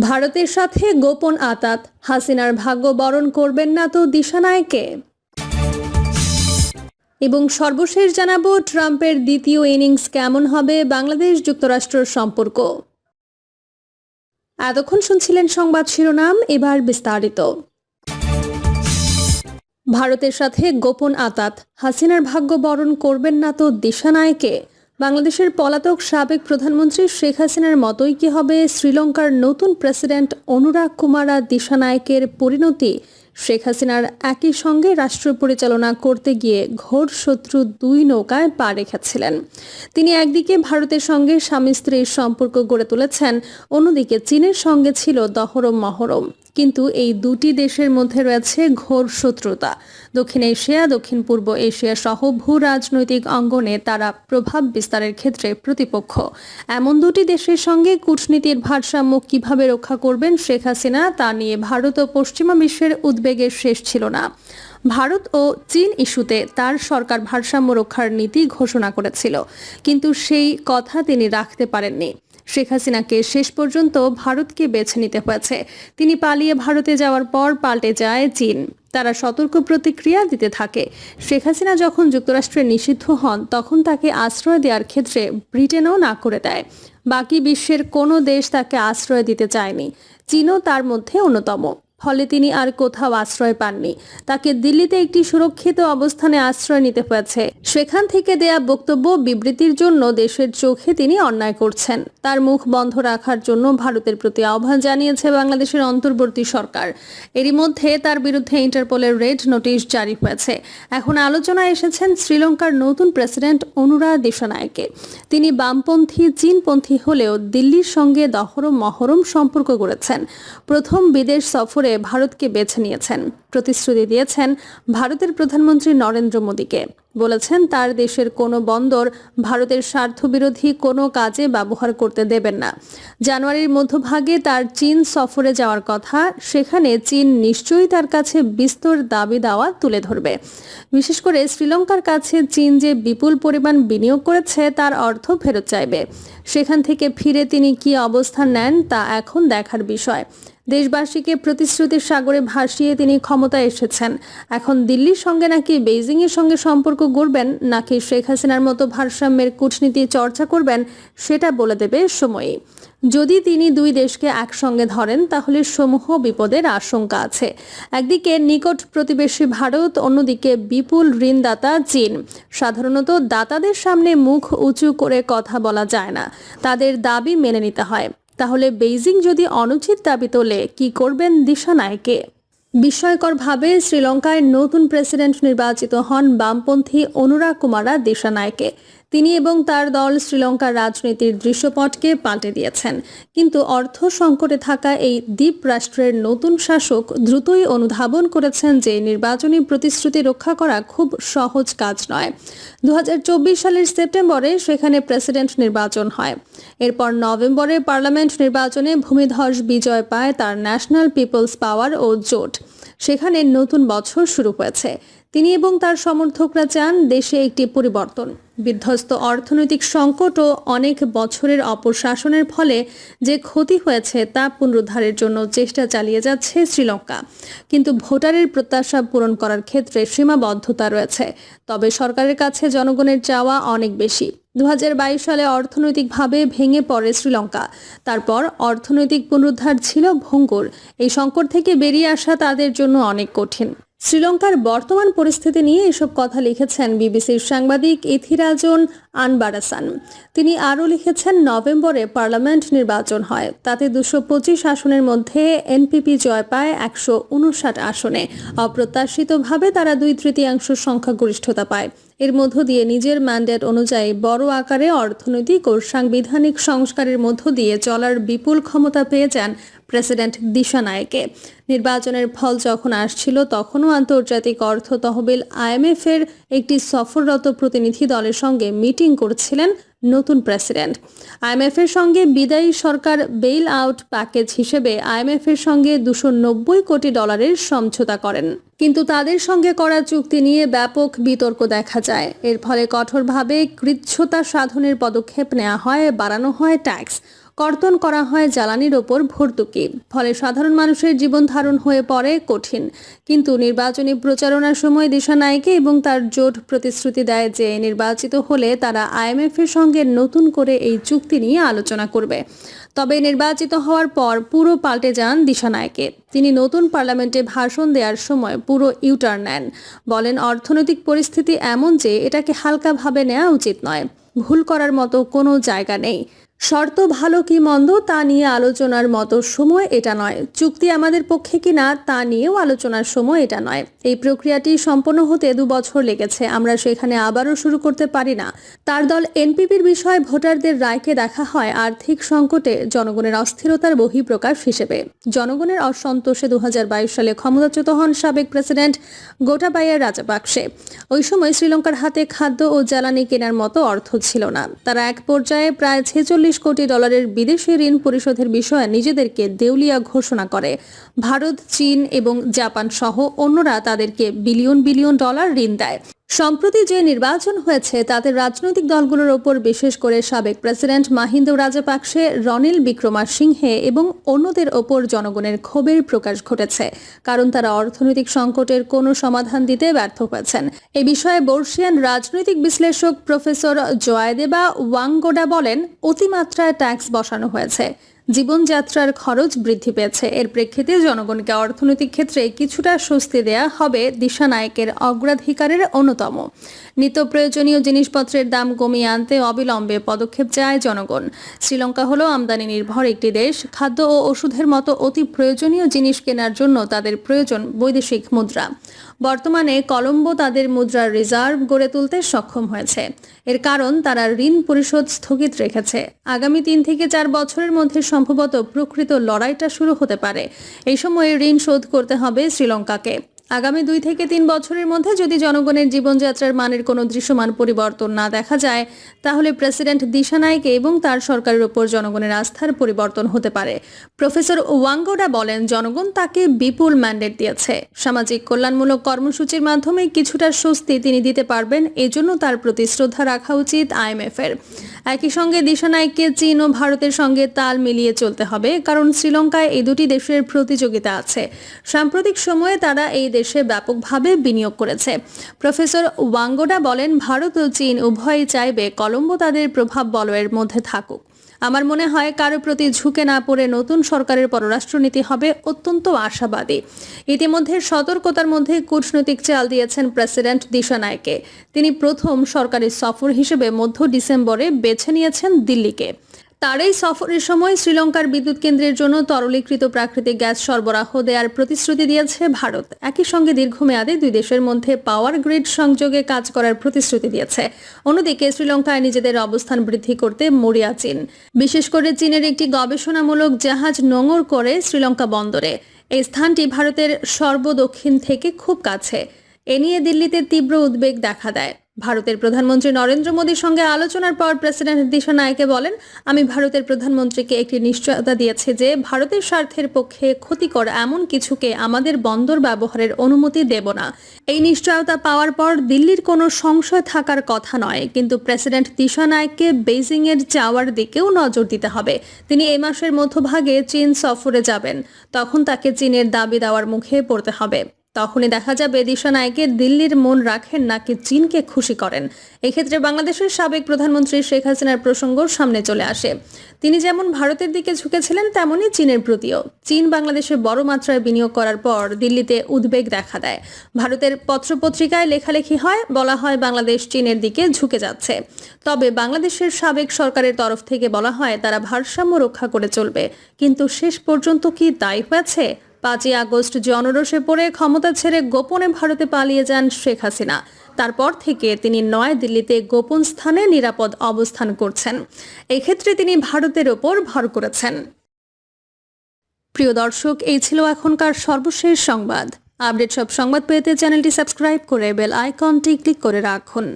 ভারতের সাথে গোপন আতাত। হাসিনার ভাগ্য বরণ করবেন না তো দিশানায়কে। এবং সর্বশেষ জানাব, ট্রাম্পের দ্বিতীয় ইনিংস কেমন হবে বাংলাদেশ যুক্তরাষ্ট্রের সম্পর্ক। এতক্ষণ শুনছিলেন সংবাদ শিরোনাম, এবার বিস্তারিত। ভারতের সাথে গোপন আতাত। হাসিনার ভাগ্য বরণ করবেন না তো দিশানায়কে। বাংলাদেশের পলাতক সাবেক প্রধানমন্ত্রী শেখ হাসিনার মতোই কি হবে শ্রীলঙ্কার নতুন প্রেসিডেন্ট অনুরাগ কুমারা দিশানায়কের পরিণতি? শেখ হাসিনার একই সঙ্গে রাষ্ট্র পরিচালনা করতে গিয়ে ঘোর শত্রু দুই নৌকায় পা রেখেছিলেন। তিনি একদিকে ভারতের সঙ্গে স্বামী স্ত্রীর সম্পর্ক গড়ে তুলেছেন, অন্যদিকে চীনের সঙ্গে ছিল দহরম মহরম কিন্তু এই দুটি দেশের মধ্যে রয়েছে ঘোর শত্রুতা। দক্ষিণ এশিয়া, দক্ষিণ পূর্ব এশিয়া সহ ভূ রাজনৈতিক অঙ্গনে তারা প্রভাব বিস্তারের ক্ষেত্রে প্রতিপক্ষ। এমন দুটি দেশের সঙ্গে কূটনীতির ভারসাম্য কীভাবে রক্ষা করবেন শেখ হাসিনা তা নিয়ে ভারত ও পশ্চিমা বিশ্বের উদ্বেগের শেষ ছিল না। ভারত ও চীন ইস্যুতে তার সরকার ভারসাম্য রক্ষার নীতি ঘোষণা করেছিল, কিন্তু সেই কথা তিনি রাখতে পারেননি। শেখ হাসিনাকে শেষ পর্যন্ত ভারতকে বেছে নিতে হয়েছে। তিনি পালিয়ে ভারতে যাওয়ার পর পাল্টে যায় চীন। তারা সতর্ক প্রতিক্রিয়া দিতে থাকে। শেখ হাসিনা যখন যুক্তরাষ্ট্রে নিষিদ্ধ হন, তখন তাকে আশ্রয় দেওয়ার ক্ষেত্রে ব্রিটেনও না করে দেয়। বাকি বিশ্বের কোনো দেশ তাকে আশ্রয় দিতে চায়নি। চীনও তার মধ্যে অন্যতম। ফলে তিনি আর কোথাও আশ্রয় পাননি। তাকে দিল্লিতে একটি সুরক্ষিত অবস্থানে আশ্রয় নিতে হয়েছে। সেখান থেকে দেয়া বক্তব্য বিবৃতির জন্য দেশের চোখে তিনি অন্যায় করছেন। তার মুখ বন্ধ রাখার জন্য ভারতের প্রতি আহ্বান জানিয়েছে বাংলাদেশের অন্তর্বর্তী সরকার। এরই মধ্যে তার বিরুদ্ধে ইন্টারপোলের রেড নোটিশ জারি হয়েছে। এখন আলোচনায় এসেছেন শ্রীলঙ্কার নতুন প্রেসিডেন্ট অনুরা দিশানায়কে। তিনি বামপন্থী, চীনপন্থী হলেও দিল্লির সঙ্গে দহরম মহরম সম্পর্ক গড়েছেন। প্রথম বিদেশ সফরে ভারতকে বেছে নিয়েছেন। প্রতিশ্রুতি দিয়েছেন ভারতের প্রধানমন্ত্রী নরেন্দ্র মোদীকে। বলেছেন, তার দেশের কোনো বন্দর ভারতের স্বার্থবিরোধী কোনো কাজে ব্যবহার করতে দেবেন না। জানুয়ারির মধ্যভাগে তার চীন সফরে যাওয়ার কথা, সেখানে চীন নিশ্চয়ই তার কাছে বিস্তর দাবি দাওয়া তুলে ধরবে। বিশেষ করে শ্রীলঙ্কার কাছে চীন যে বিপুল পরিমাণ বিনিয়োগ করেছে, তার অর্থ ফেরত চাইবে। সেখান থেকে ফিরে তিনি কি অবস্থান নেন, তা এখন দেখার বিষয়। দেশবাসীকে প্রতিশ্রুতির সাগরে ভাসিয়ে তিনি ক্ষমতায় এসেছেন। এখন দিল্লির সঙ্গে নাকি বেইজিং এর সঙ্গে সম্পর্ক গড়বেন, নাকি শেখ হাসিনার মতো ভারসাম্যের কূটনীতি চর্চা করবেন, সেটা বলে দেবে সময়ই যদি তিনি দুই দেশকে একসঙ্গে ধরেন, তাহলে সমূহ বিপদের আশঙ্কা আছে। একদিকে নিকট প্রতিবেশী ভারত, অন্যদিকে বিপুল ঋণদাতা চীন। সাধারণত দাতাদের সামনে মুখ উঁচু করে কথা বলা যায় না। তাদের দাবি মেনে নিতে হয়। তাহলে বেইজিং যদি অনুচিত দাবি তোলে, কি করবেন দিশা নায়কে? বিস্ময়করভাবে শ্রীলঙ্কায় নতুন প্রেসিডেন্ট নির্বাচিত হন বামপন্থী অনুরাগ কুমারা দিশানায়কে তিনি এবং তার দল শ্রীলঙ্কার রাজনীতির দৃশ্যপটকে পাল্টে দিয়েছেন। কিন্তু অর্থ সংকটে থাকা এই দ্বীপ রাষ্ট্রের নতুন শাসক দ্রুতই অনুধাবন করেছেন যে নির্বাচনী প্রতিশ্রুতি রক্ষা করা খুব সহজ কাজ নয়। দু সালের সেপ্টেম্বরে সেখানে প্রেসিডেন্ট নির্বাচন হয়। এরপর নভেম্বরে পার্লামেন্ট নির্বাচনে ভূমিধস বিজয় পায় তার ন্যাশনাল পিপলস পাওয়ার ও জোট। সেখানে নতুন বছর শুরু হয়েছে। তিনি এবং তার সমর্থকরা চান দেশে একটি পরিবর্তন। বিধ্বস্ত অর্থনৈতিক সংকট ও অনেক বছরের অপশাসনের ফলে যে ক্ষতি হয়েছে তা পুনরুদ্ধারের জন্য চেষ্টা চালিয়ে যাচ্ছে শ্রীলঙ্কা। কিন্তু ভোটারের প্রত্যাশা পূরণ করার ক্ষেত্রে সীমাবদ্ধতা রয়েছে। তবে সরকারের কাছে জনগণের চাওয়া অনেক বেশি। দু হাজার বাইশ সালে অর্থনৈতিকভাবে ভেঙে পড়ে শ্রীলঙ্কা। তারপর অর্থনৈতিক পুনরুদ্ধার ছিল ভঙ্গুর। এই সংকট থেকে বেরিয়ে আসা তাদের জন্য অনেক কঠিন। শ্রীলঙ্কার বর্তমান পরিস্থিতি নিয়ে এসব কথা লিখেছেন বিবিসির সাংবাদিক ইথিরাজন আনবারাসান। তিনি আরও লিখেছেন, নভেম্বরে পার্লামেন্ট নির্বাচন হয়। তাতে দুশো পঁচিশ আসনের মধ্যে এনপিপি জয় পায় একশো উনষাট আসনে। অপ্রত্যাশিতভাবে তারা দুই তৃতীয়াংশ সংখ্যাগরিষ্ঠতা পায়। এর মধ্য দিয়ে নিজের ম্যান্ডেট অনুযায়ী বড় আকারে অর্থনৈতিক ও সাংবিধানিক সংস্কারের মধ্য দিয়ে চলার বিপুল ক্ষমতা পেয়ে যান প্রেসিডেন্ট দিশা দিশানায়কে নির্বাচনের ফল যখন আসছিল, তখনও আন্তর্জাতিক অর্থ তহবিল আইএমএফ এর একটি সফররত প্রতিনিধি দলের সঙ্গে মিটিং করছিলেন নতুন প্রেসিডেন্ট। আইএমএফ এর সঙ্গে বিদায়ী সরকার বেইল আউট প্যাকেজ হিসেবে আইএমএফ এর সঙ্গে দুশো কোটি ডলারের সমঝোতা করেন। কিন্তু তাদের সঙ্গে করা চুক্তি নিয়ে ব্যাপক বিতর্ক দেখা যায়। এর ফলে কঠোরভাবে কৃচ্ছতা সাধনের পদক্ষেপ নেওয়া হয়, বাড়ানো হয় ট্যাক্স। কর্তন করা হয় জ্বালানির ওপর ভর্তুকি। ফলে সাধারণ মানুষের জীবন ধারণ হয়ে পড়ে কঠিন। কিন্তু নির্বাচনী প্রচারণার সময় দিশা নায়কে এবং তার জোট প্রতিশ্রুতি দেয় যে নির্বাচিত হলে তারা আইএমএফ এর সঙ্গে নতুন করে এই চুক্তি নিয়ে আলোচনা করবে। তবে নির্বাচিত হওয়ার পর পুরো পাল্টে যান দিশা নায়কে তিনি নতুন পার্লামেন্টে ভাষণ দেওয়ার সময় পুরো ইউটার্ন নেন। বলেন, অর্থনৈতিক পরিস্থিতি এমন যে এটাকে হালকাভাবে নেওয়া উচিত নয়। ভুল করার মতো কোনো জায়গা নেই। শর্ত ভালো কি মন্দ তা নিয়ে আলোচনার মতো সময় এটা নয়। চুক্তি আমাদের পক্ষে কি না তা নিয়েও আলোচনার সময় এটা নয়। এই প্রক্রিয়াটি সম্পন্ন হতে দু বছর লেগেছে। আমরা সেখানে আবারও শুরু করতে পারি না। তার দল এনপিপির বিষয়ে ভোটারদের রায়কে দেখা হয় আর্থিক সংকটে জনগণের অস্থিরতার বহিঃপ্রকাশ হিসেবে। জনগণের অসন্তোষে দু হাজার বাইশ সালে ক্ষমতাচ্যুত হন সাবেক প্রেসিডেন্ট গোটাবায়া রাজাপাকসে। ওই সময় শ্রীলঙ্কার হাতে খাদ্য ও জ্বালানি কেনার মতো অর্থ ছিল না। তারা এক পর্যায়ে প্রায় ছেচল্লিশ কোটি ডলারের বিদেশি ঋণ পরিশোধের বিষয়ে নিজেদেরকে দেউলিয়া ঘোষণা করে। ভারত, চীন এবং জাপান সহ অন্যরা তাদেরকে বিলিয়ন বিলিয়ন ডলার ঋণ দেয়। সম্প্রতি যে নির্বাচন হয়েছে, তাতে রাজনৈতিক দলগুলোর ওপর বিশেষ করে সাবেক প্রেসিডেন্ট মাহিন্দ রাজাপাকসে রনিল বিক্রমা সিংহে এবং অন্যদের ওপর জনগণের ক্ষোভের প্রকাশ ঘটেছে, কারণ তারা অর্থনৈতিক সংকটের কোনো সমাধান দিতে ব্যর্থ হয়েছেন। এ বিষয়ে বর্ষিয়ান রাজনৈতিক বিশ্লেষক প্রফেসর জয়দেবা ওয়াংগোডা বলেন, অতিমাত্রায় ট্যাক্স বসানো হয়েছে। জীবনযাত্রার খরচ বৃদ্ধি পেয়েছে। এর প্রেক্ষিতে জনগণকে অর্থনৈতিক ক্ষেত্রে কিছুটা স্বস্তি দেয়া হবে দিশানায়কের অগ্রাধিকারের অন্যতম। নিত্য প্রয়োজনীয় জিনিসপত্রের দাম কমিয়ে আনতে অবিলম্বে পদক্ষেপ চায় জনগণ। শ্রীলঙ্কা হলো আমদানি নির্ভর একটি দেশ। খাদ্য ও ওষুধের মতো অতি প্রয়োজনীয় জিনিস কেনার জন্য তাদের প্রয়োজন বৈদেশিক মুদ্রা। বর্তমানে কলম্বো তাদের মুদ্রার রিজার্ভ গড়ে তুলতে সক্ষম হয়েছে। এর কারণ তারা ঋণ পরিশোধ স্থগিত রেখেছে। আগামী তিন থেকে চার বছরের মধ্যে সম্ভবত প্রকৃত লড়াইটা শুরু হতে পারে। এই সময়ে ঋণ শোধ করতে হবে শ্রীলঙ্কাকে। আগামী দুই থেকে তিন বছরের মধ্যে যদি জনগণের জীবনযাত্রার মানের কোনো দৃশ্যমান পরিবর্তন না দেখা যায়, তাহলে প্রেসিডেন্ট দিশানায়কে এবং তার সরকারের উপর জনগণের আস্থার পরিবর্তন হতে পারে। প্রফেসর ওয়াঙ্গোডা বলেন, জনগণ তাকে বিপুল ম্যান্ডেট দিয়েছে। সামাজিক কল্যাণমূলক কর্মসূচির মাধ্যমে কিছুটা স্বস্তি তিনি দিতে পারবেন, এজন্য তার প্রতি শ্রদ্ধা রাখা উচিত আইএমএফ এর একই সঙ্গে দিশানায়ককে চীন ও ভারতের সঙ্গে তাল মিলিয়ে চলতে হবে, কারণ শ্রীলঙ্কায় এই দুটি দেশের প্রতিযোগিতা আছে। সাম্প্রতিক সময়ে তারা এই দেশে ব্যাপকভাবে বিনিয়োগ করেছে। প্রফেসর ওয়াঙ্গোডা বলেন, ভারত ও চীন উভয়ই চাইবে কলম্বো তাদের প্রভাব বলয়ের মধ্যে থাকুক। আমার মনে হয়, কারও প্রতি ঝুঁকে না পড়ে নতুন সরকারের পররাষ্ট্রনীতি হবে অত্যন্ত আশাবাদী। ইতিমধ্যে সতর্কতার মধ্যে কূটনৈতিক চাল দিয়েছেন প্রেসিডেন্ট দিশানায়কে তিনি প্রথম সরকারি সফর হিসেবে মধ্য ডিসেম্বরে বেছে নিয়েছেন দিল্লিকে। তার এই সফরের সময় শ্রীলঙ্কার বিদ্যুৎ কেন্দ্রের জন্য তরলীকৃত প্রাকৃতিক গ্যাস সরবরাহ দেওয়ার প্রতিশ্রুতি দিয়েছে ভারত। একই সঙ্গে দীর্ঘমেয়াদে দুই দেশের মধ্যে পাওয়ার গ্রিড সংযোগে কাজ করার প্রতিশ্রুতি দিয়েছে। অন্যদিকে শ্রীলঙ্কায় নিজেদের অবস্থান বৃদ্ধি করতে মরিয়া চীন। বিশেষ করে চীনের একটি গবেষণামূলক জাহাজ নোঙর করে শ্রীলঙ্কা বন্দরে। এই স্থানটি ভারতের সর্বদক্ষিণ থেকে খুব কাছে। এ নিয়ে দিল্লিতে তীব্র উদ্বেগ দেখা দেয়। ভারতের প্রধানমন্ত্রী নরেন্দ্র মোদীর সঙ্গে আলোচনার পর প্রেসিডেন্ট দিশা নায়কে বলেন, আমি ভারতের প্রধানমন্ত্রীকে একটি নিশ্চয়তা দিয়েছি যে ভারতের স্বার্থের পক্ষে ক্ষতিকর এমন কিছুকে আমাদের বন্দর ব্যবহারের অনুমতি দেব না। এই নিশ্চয়তা পাওয়ার পর দিল্লির কোনো সংশয় থাকার কথা নয়, কিন্তু প্রেসিডেন্ট দিশা নায়ককে বেইজিং এর চাওয়ার দিকেও নজর দিতে হবে। তিনি এ মাসের মধ্যভাগে চীন সফরে যাবেন। তখন তাকে চীনের দাবি দেওয়ার মুখে পড়তে হবে। তখনই দেখা যাবে দিশা নায়কের দিল্লির মন রাখেন নাকি চীনকে খুশি করেন। এক্ষেত্রে বাংলাদেশের সাবেক প্রধানমন্ত্রী শেখ হাসিনার প্রসঙ্গ সামনে চলে আসে। তিনি যেমন ভারতের দিকে ঝুঁকেছিলেন, তেমনই চীনের প্রতিও। চীন বাংলাদেশে বড় মাত্রায় বিনিয়োগ করার পর দিল্লিতে উদ্বেগ দেখা দেয়। ভারতের পত্রপত্রিকায় লেখালেখি হয়, বলা হয় বাংলাদেশ চীনের দিকে ঝুঁকে যাচ্ছে। তবে বাংলাদেশের সাবেক সরকারের তরফ থেকে বলা হয়, তারা ভারসাম্য রক্ষা করে চলবে। কিন্তু শেষ পর্যন্ত কি তাই হয়েছে? পাঁচই আগস্ট জনরোষে পড়ে ক্ষমতা ছেড়ে গোপনে ভারতে পালিয়ে যান শেখ হাসিনা। তারপর থেকে তিনি নয় দিল্লিতে গোপন স্থানে নিরাপদ অবস্থান করছেন। এক্ষেত্রে তিনি ভারতের ওপর ভর করেছেন। প্রিয় দর্শক, এই ছিল এখনকার সর্বশেষ সংবাদ। আপডেট সব সংবাদ পেতে চ্যানেলটি সাবস্ক্রাইব করে বেল আইকনটি ক্লিক করে রাখুন।